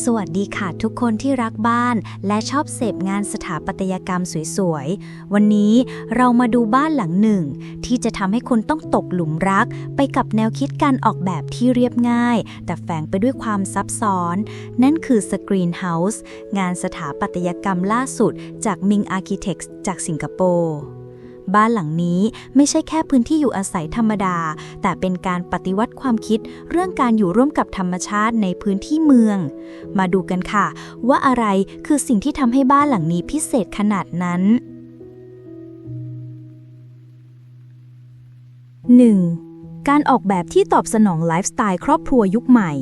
สวัสดีค่ะทุกคนที่รักบ้านและชอบเสพงานสถาปัตยกรรมสวยๆ วันนี้เรามาดูบ้านหลังหนึ่ง ที่จะทำให้คุณต้องตกหลุมรัก ไปกับแนวคิดการออกแบบที่เรียบง่าย แต่แฝงไปด้วยความซับซ้อน นั่นคือ Screen House งานสถาปัตยกรรมล่าสุดจาก Ming Architects จากสิงคโปร์ บ้านหลังนี้ไม่ใช่แค่พื้นที่อยู่อาศัยธรรมดา แต่เป็นการปฏิวัติความคิดเรื่องการอยู่ร่วมกับธรรมชาติในพื้นที่เมือง มาดูกันค่ะ ว่าอะไรคือสิ่งที่ทำให้บ้านหลังนี้พิเศษขนาดนั้น 1. การออกแบบที่ตอบสนองไลฟ์สไตล์ครอบครัวยุคใหม่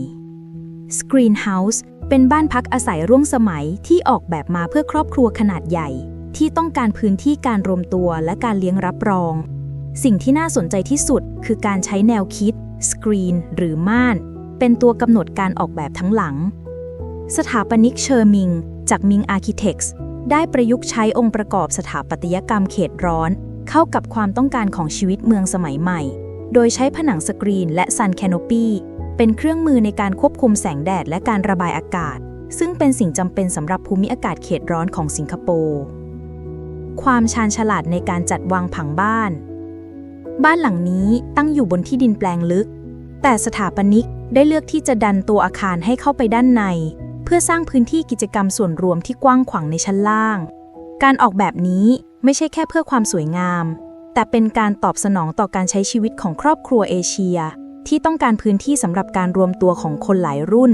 Screen House เป็นบ้านพักอาศัยร่วมสมัยที่ออกแบบมาเพื่อครอบครัวขนาดใหญ่ ที่ต้องการพื้นที่การรวมตัวและการเลี้ยงรับรอง สิ่งที่น่าสนใจที่สุดคือการใช้แนวคิด สกรีน หรือม่าน เป็นตัวกำหนดการออกแบบทั้งหลัง สถาปนิกเชอร์มิง จากมิงอาร์คิเท็กซ์ได้ประยุกต์ใช้องค์ประกอบสถาปัตยกรรมเขตร้อน เข้ากับความต้องการของชีวิตเมืองสมัยใหม่ โดยใช้ผนังสกรีนและซันแคนโนปีเป็นเครื่องมือในการควบคุมแสงแดดและการระบายอากาศ ซึ่งเป็นสิ่งจำเป็นสำหรับภูมิอากาศเขตร้อนของสิงคโปร์ ความชาญฉลาดในการจัดวางผังบ้าน บ้านหลังนี้ตั้งอยู่บนที่ดินแปลงลึก แต่สถาปนิกได้เลือกที่จะดันตัวอาคารให้เข้าไปด้านใน เพื่อสร้างพื้นที่กิจกรรมส่วนรวมที่กว้างขวางในชั้นล่าง การออกแบบนี้ไม่ใช่แค่เพื่อความสวยงาม แต่เป็นการตอบสนองต่อการใช้ชีวิตของครอบครัวเอเชีย ที่ต้องการพื้นที่สำหรับการรวมตัวของคนหลายรุ่น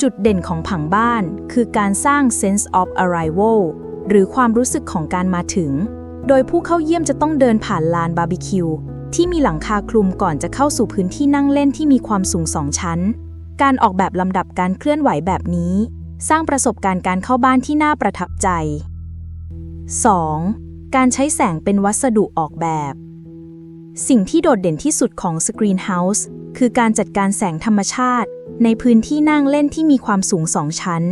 จุดเด่นของผังบ้านคือการสร้าง sense of arrival หรือความรู้สึกของการมาถึง โดยผู้เข้าเยี่ยมจะต้องเดินผ่านลานบาร์บีคิวที่มีหลังคาคลุมก่อนจะเข้าสู่พื้นที่นั่งเล่นที่มีความสูงสองชั้น การออกแบบลำดับการเคลื่อนไหวแบบนี้ สร้างประสบการณ์การเข้าบ้านที่น่าประทับใจ 2. การใช้แสงเป็นวัสดุออกแบบ สิ่งที่โดดเด่นที่สุดของ Screen House คือการจัดการแสงธรรมชาติ ในพื้นที่นั่งเล่นที่มีความสูงสองชั้น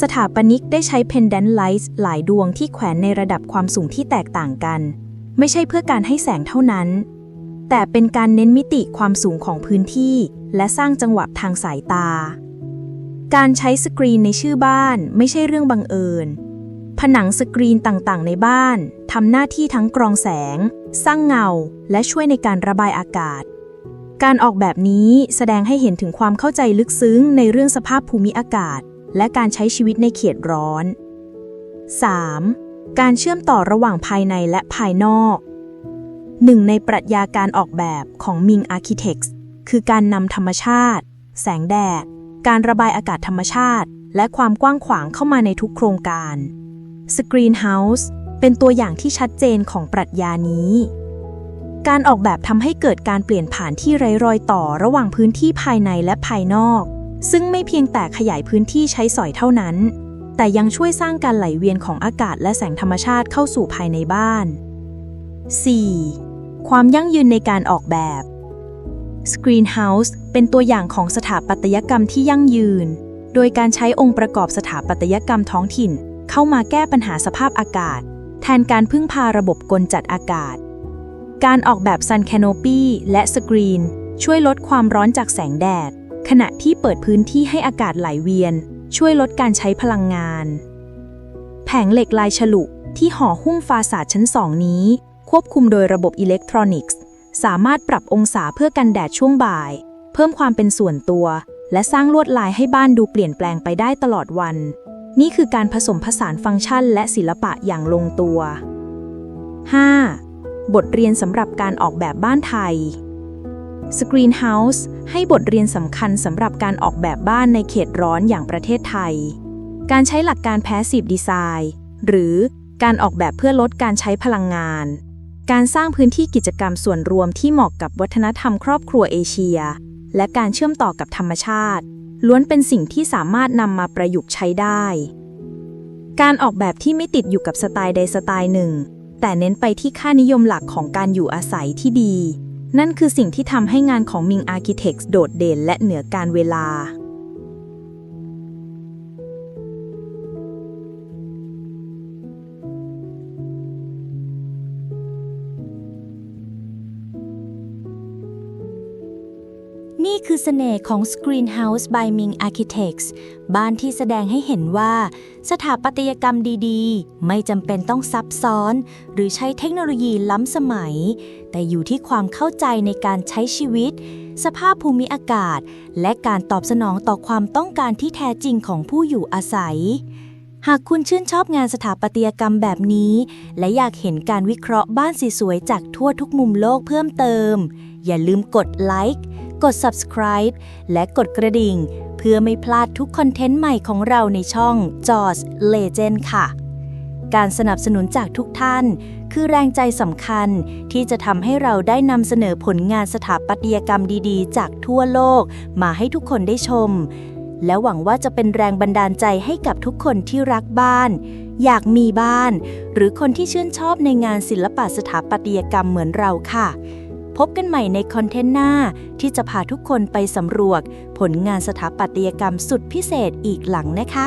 สถาปนิกได้ใช้ pendant lights หลายดวงที่แขวนในระดับความสูงที่แตกต่างกัน ไม่ใช่เพื่อการให้แสงเท่านั้น แต่เป็นการเน้นมิติความสูงของพื้นที่ และสร้างจังหวะทางสายตา การใช้สกรีนในชื่อบ้านไม่ใช่เรื่องบังเอิญ ผนังสกรีนต่างๆ ในบ้านทำหน้าที่ทั้งกรองแสง สร้างเงา และช่วยในการระบายอากาศการออกแบบนี้แสดงให้เห็นถึงความเข้าใจลึกซึ้งในเรื่องสภาพภูมิอากาศ และการใช้ชีวิตในเขตร้อน 3. การเชื่อมต่อระหว่างภายในและภายนอก หนึ่งในปรัชญาการออกแบบของ Ming Architects คือการนำธรรมชาติ แสงแดด การระบายอากาศธรรมชาติ และความกว้างขวางเข้ามาในทุกโครงการ Screen House เป็นตัวอย่างที่ชัดเจนของปรัชญานี้ การออกแบบทำให้เกิดการเปลี่ยนผ่านที่ไร้รอยต่อระหว่างพื้นที่ภายในและภายนอก ซึ่งไม่เพียงแต่ขยายพื้นที่ใช้สอยเท่านั้น แต่ยังช่วยสร้างการไหลเวียนของอากาศและแสงธรรมชาติเข้าสู่ภายในบ้าน 4. ความยั่งยืนในการออกแบบ Screen House เป็นตัวอย่างของสถาปัตยกรรมที่ยั่งยืน โดยการใช้องค์ประกอบสถาปัตยกรรมท้องถิ่น เข้ามาแก้ปัญหาสภาพอากาศ แทนการพึ่งพาระบบกลจัดอากาศ การออกแบบ Sun Canopy และสกรีนช่วยลดความร้อนจากแสงแดด ขณะที่เปิดพื้นที่ให้อากาศไหลเวียน ช่วยลดการใช้พลังงาน แผงเหล็กลายฉลุที่ห่อหุ้มฟาสาดชั้นสองนี้ ควบคุมโดยระบบอิเล็กทรอนิกส์ สามารถปรับองศาเพื่อกันแดดช่วงบ่าย เพิ่มความเป็นส่วนตัว และสร้างลวดลายให้บ้านดูเปลี่ยนแปลงไปได้ตลอดวัน นี่คือการผสมผสานฟังก์ชันและศิลปะอย่างลงตัว 5. บทเรียนสำหรับการออกแบบบ้านไทย Screen House ให้บทเรียนสำคัญสำหรับการออกแบบบ้านในเขตร้อนอย่างประเทศไทย การใช้หลักการ Passive Design หรือการออกแบบเพื่อลดการใช้พลังงาน การสร้างพื้นที่กิจกรรมส่วนรวมที่เหมาะกับวัฒนธรรมครอบครัวเอเชีย และการเชื่อมต่อกับธรรมชาติ ล้วนเป็นสิ่งที่สามารถนำมาประยุกต์ใช้ได้ การออกแบบที่ไม่ติดอยู่กับสไตล์ใดสไตล์หนึ่ง แต่เน้นไปที่ค่านิยมหลักของการอยู่อาศัยที่ดี นั่นคือสิ่งที่ทำให้งานของมิงอาร์กิเทคสโดดเด่นและเหนือการเวลา นี่คือเสน่ห์ของ Screen House by Ming Architects บ้านที่แสดงให้เห็นว่า สถาปัตยกรรมดีๆ ไม่จำเป็นต้องซับซ้อน หรือใช้เทคโนโลยีล้ำสมัย แต่อยู่ที่ความเข้าใจในการใช้ชีวิต สภาพภูมิอากาศ และการตอบสนองต่อความต้องการที่แท้จริงของผู้อยู่อาศัย หากคุณชื่นชอบงานสถาปัตยกรรมแบบนี้ และอยากเห็นการวิเคราะห์บ้านสวยๆจากทั่วทุกมุมโลกเพิ่มเติม อย่าลืมกดไลค์ กด subscribe และกดกระดิ่ง เพื่อไม่พลาดทุกคอนเทนต์ใหม่ของเราในช่อง Jaws Legend ค่ะ การสนับสนุนจากทุกท่าน คือแรงใจสำคัญที่จะทำให้เราได้นำเสนอผลงานสถาปัตยกรรมดีๆ จากทั่วโลกมาให้ทุกคนได้ชม และหวังว่าจะเป็นแรงบันดาลใจให้กับทุกคนที่รักบ้าน อยากมีบ้าน หรือคนที่ชื่นชอบในงานศิลปะสถาปัตยกรรมเหมือนเราค่ะ พบกันใหม่ในคอนเทนต์หน้า ที่จะพาทุกคนไปสำรวจ ผลงานสถาปัตยกรรมสุดพิเศษอีกหลังนะคะ